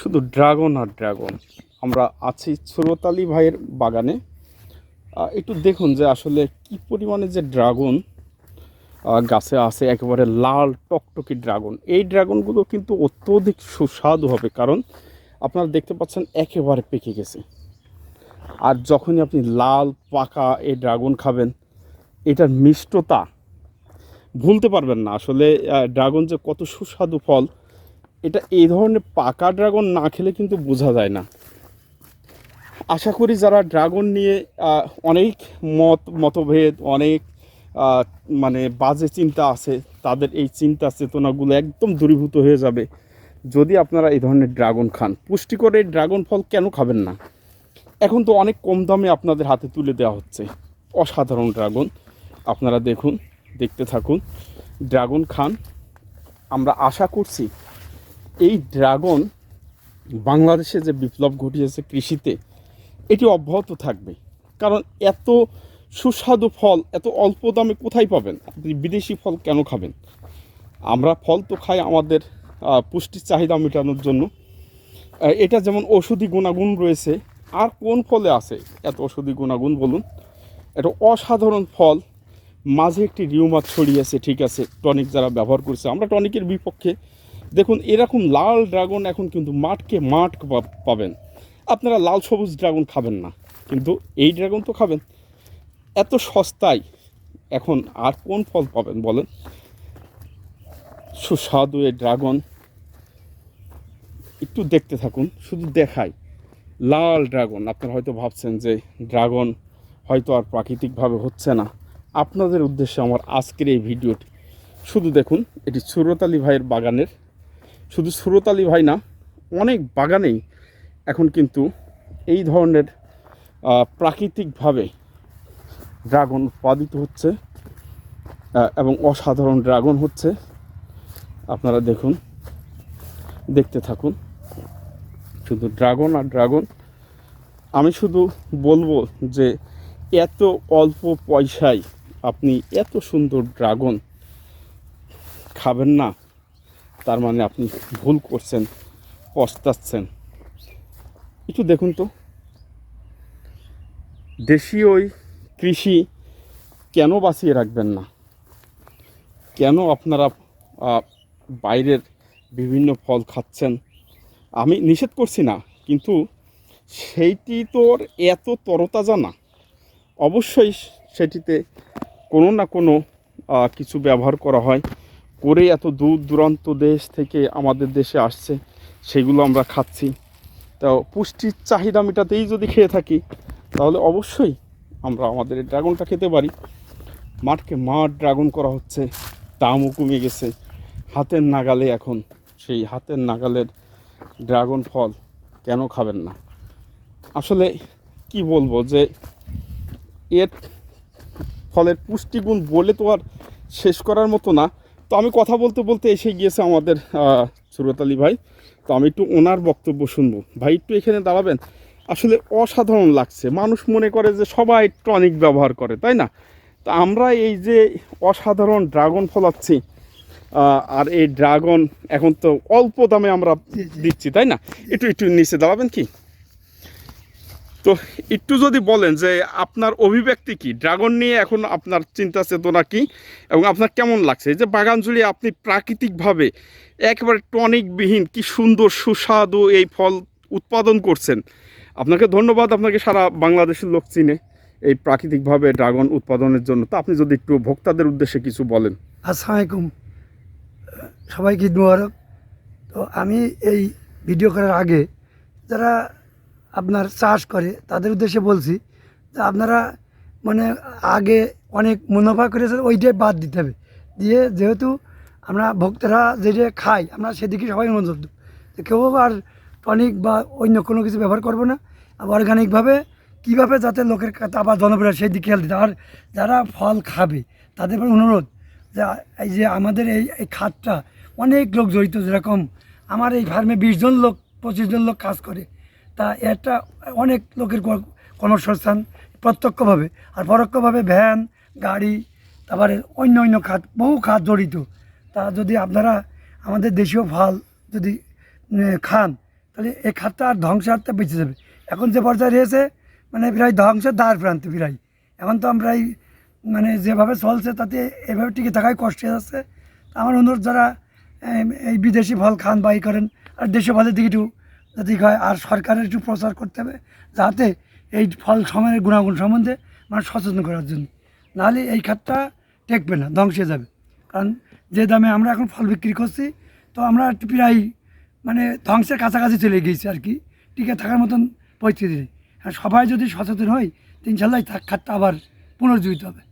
শুধু ড্রাগন আর ড্রাগন। আমরা আছি সুরতালি ভাইয়ের বাগানে। একটু দেখুন যে আসলে কি পরিমাণে যে ড্রাগন গাছে আছে, একেবারে লাল টকটকি ড্রাগন। এই ড্রাগনগুলো কিন্তু অত্যধিক সুস্বাদু হবে কারণ আপনারা দেখতে পাচ্ছেন একেবারে পেকে গেছে। আর যখনই আপনি লাল, পাকা এই ড্রাগন খাবেন, এটার মিষ্টতা ভুলতে পারবেন না। আসলে ড্রাগন যে কত সুস্বাদু ফল এটা এই ধরনের পাকা ড্রাগন না খেলে কিন্তু বোঝা যায় না। আশা করি যারা ড্রাগন নিয়ে অনেক মত, মতভেদ, অনেক মানে বাজে চিন্তা আছে, তাদের এই চিন্তা চেতনাগুলো একদম দূরীভূত হয়ে যাবে। যদি আপনারা এই ধরনের ড্রাগন খান, পুষ্টিকর এই ড্রাগন ফল কেন খাবেন না? এখন তো অনেক কম দামে আপনাদের হাতে তুলে দেওয়া হচ্ছে। অসাধারণ ড্রাগন। আপনারা দেখুন, দেখতে থাকুন। ড্রাগন খান। আমরা আশা করছি এই ড্রাগন বাংলাদেশে যে বিপ্লব ঘটিয়েছে কৃষিতে, এটি অব্যাহত থাকবে। কারণ এত সুস্বাদু ফল, এত অল্প দামে কোথায় পাবেন? আপনি বিদেশি ফল কেন খাবেন? আমরা ফল তো খাই আমাদের পুষ্টির চাহিদা মেটানোর জন্য। এটা যেমন ওষুধি গুণাগুণ রয়েছে, আর কোন ফলে আছে? এত ওষুধি গুণাগুণ বলুন। এটা অসাধারণ ফল। মাঝে একটি রিউমার ছড়িয়েছে, ঠিক আছে, টনিক যারা ব্যবহার করছে। আমরা টনিকের বিপক্ষে দেখুন, এরকম লাল ড্রাগন এখন কিন্তু মাঠকে মাঠ পাবেন। আপনারা লাল সবুজ ড্রাগন খাবেন না, কিন্তু এই ড্রাগন তো খাবেন। এত সস্তায় এখন আর কোন ফল পাবেন বলেন? সুস্বাদু এই ড্রাগন। একটু দেখতে থাকুন, শুধু দেখাই। লাল ড্রাগন, আপনারা হয়তো ভাবছেন যে ড্রাগন হয়তো আর প্রাকৃতিকভাবে হচ্ছে না। আপনাদের উদ্দেশ্যে আমার আজকের এই ভিডিওটি শুধু দেখুন, এটি সুরতালি ভাইয়ের বাগানের শুধু সুরতালি ভাই না, অনেক বাগানেই এখন কিন্তু এই ধরনের প্রাকৃতিকভাবে ড্রাগন উৎপাদিত হচ্ছে এবং অসাধারণ ড্রাগন হচ্ছে। আপনারা দেখুন, দেখতে থাকুন। শুধু ড্রাগন আর ড্রাগন। আমি শুধু বলব যে এত অল্প পয়সায় আপনি এত সুন্দর ড্রাগন খাবেন না। তার মানে আপনি ভুল করছেন, পস্তাচ্ছেন। একটু দেখুন তো। দেশীয় ওই কৃষি কেন বাঁচিয়ে রাখবেন না? কেন আপনারা বাইরের বিভিন্ন ফল খাচ্ছেন? আমি নিষেধ করছি না, কিন্তু সেইটি তোর এত তরতাজা না। অবশ্যই সেটিতে কোনো না কোনো কিছু ব্যবহার করা হয়। করে এত দূর দূরান্ত দেশ থেকে আমাদের দেশে আসছে, সেগুলো আমরা খাচ্ছি। তো পুষ্টির চাহিদা মেটাতেই যদি খেয়ে থাকি, তাহলে অবশ্যই আমরা আমাদের ড্রাগনটা খেতে পারি। মাঠকে মাঠ ড্রাগন করা হচ্ছে, দামও কমে গেছে। হাতের নাগালে এখন, সেই হাতের নাগালের ড্রাগন ফল কেন খাবেন না? আসলে কি বলব যে, এর ফলের পুষ্টিগুণ বলে তো আর শেষ করার মতো না। তো আমি কথা বলতে বলতে এসে গিয়েছে আমাদের সুরত আলী ভাই। তো আমি একটু ওনার বক্তব্য শুনব। ভাই একটু এখানে দাঁড়াবেন। আসলে অসাধারণ লাগছে। মানুষ মনে করে যে সবাই টনিক ব্যবহার করে তাই না? তো আমরা এই যে অসাধারণ ড্রাগন ফলাচ্ছি আর এই ড্রাগন এখন তো অল্প দামে আমরা দিচ্ছি তাই না? একটু একটু নিচে দাঁড়াবেন কি? তো একটু যদি বলেন যে আপনার অভিব্যক্তি কি? ড্রাগন নিয়ে এখন আপনার চিন্তা চেতনা কি? এবং আপনার কেমন লাগছে? যে বাগান জুড়ে আপনি প্রাকৃতিকভাবে একেবারে টনিকবিহীন কি সুন্দর, সুস্বাদু এই ফল উৎপাদন করছেন। আপনাকে ধন্যবাদ, আপনাকে সারা বাংলাদেশের লোক চিনে এই প্রাকৃতিকভাবে ড্রাগন উৎপাদনের জন্য। তো আপনি যদি একটু ভোক্তাদের উদ্দেশ্যে কিছু বলেন। আসসালামু আলাইকুম। সবাইকে ঈদ তো আমি এই ভিডিও করার আগে যারা আপনার চাষ করে, তাদের উদ্দেশ্যে বলছি যে আপনারা মানে আগে অনেক মুনাফা করেছে ওইটাই বাদ দিতে হবে। দিয়ে যেহেতু আমরা ভক্তরা যেটা খাই, আমরা সেদিকে সবাই নজর দেব। কেউ আর টনিক বা অন্য কোনো কিছু ব্যবহার করব না। অর্গানিকভাবে কীভাবে যাতে লোকের আবার জনপ্রিয় সেই দিকে খেয়াল দিতে আর যারা ফল খাবে, তাদের অনুরোধ যে, এই যে আমাদের এই এই খাতটা, অনেক লোক জড়িত যেরকম আমার এই ফার্মে বিশ জন লোক, পঁচিশ জন লোক কাজ করে। তা এটা অনেক লোকের কর্মসংস্থান প্রত্যক্ষভাবে আর পরোক্ষভাবে ভ্যান, গাড়ি, তারপরে অন্য অন্য খাত, বহু খাত জড়িত। তা যদি আপনারা আমাদের দেশীয় ফল যদি খান, তাহলে এই খাতটা আর ধ্বংসের হাতটা বেঁচে যাবে। এখন যে পর্যায়ে রয়েছে মানে প্রায় ধ্বংসের দ্বার প্রান্তে প্রায়। এখন তো আমরা মানে যেভাবে চলছে, তাতে এভাবে টিকে থাকাই কষ্ট যাচ্ছে। তা আমার অনুরোধ যারা এই বিদেশি ফল খান বাই করেন, আর দেশীয় ফলের দিকে একটু যদি হয় আর সরকারের একটু প্রচার করতে হবে, যাতে এই ফল সময়ের গুণাগুণ সম্বন্ধে মানুষ সচেতন করার জন্য। নাহলে এই খাতটা টেকবে না, ধ্বংস যাবে। কারণ যে দামে আমরা এখন ফল বিক্রি করছি, তো আমরা প্রায় মানে ধ্বংসের কাছাকাছি চলে গিয়েছি আর কি, টিকে থাকার মতন পরিস্থিতি নেই। সবাই যদি সচেতন হয় ইনশাল্লাহ খাতটা আবার পুনর্জীবিত হবে।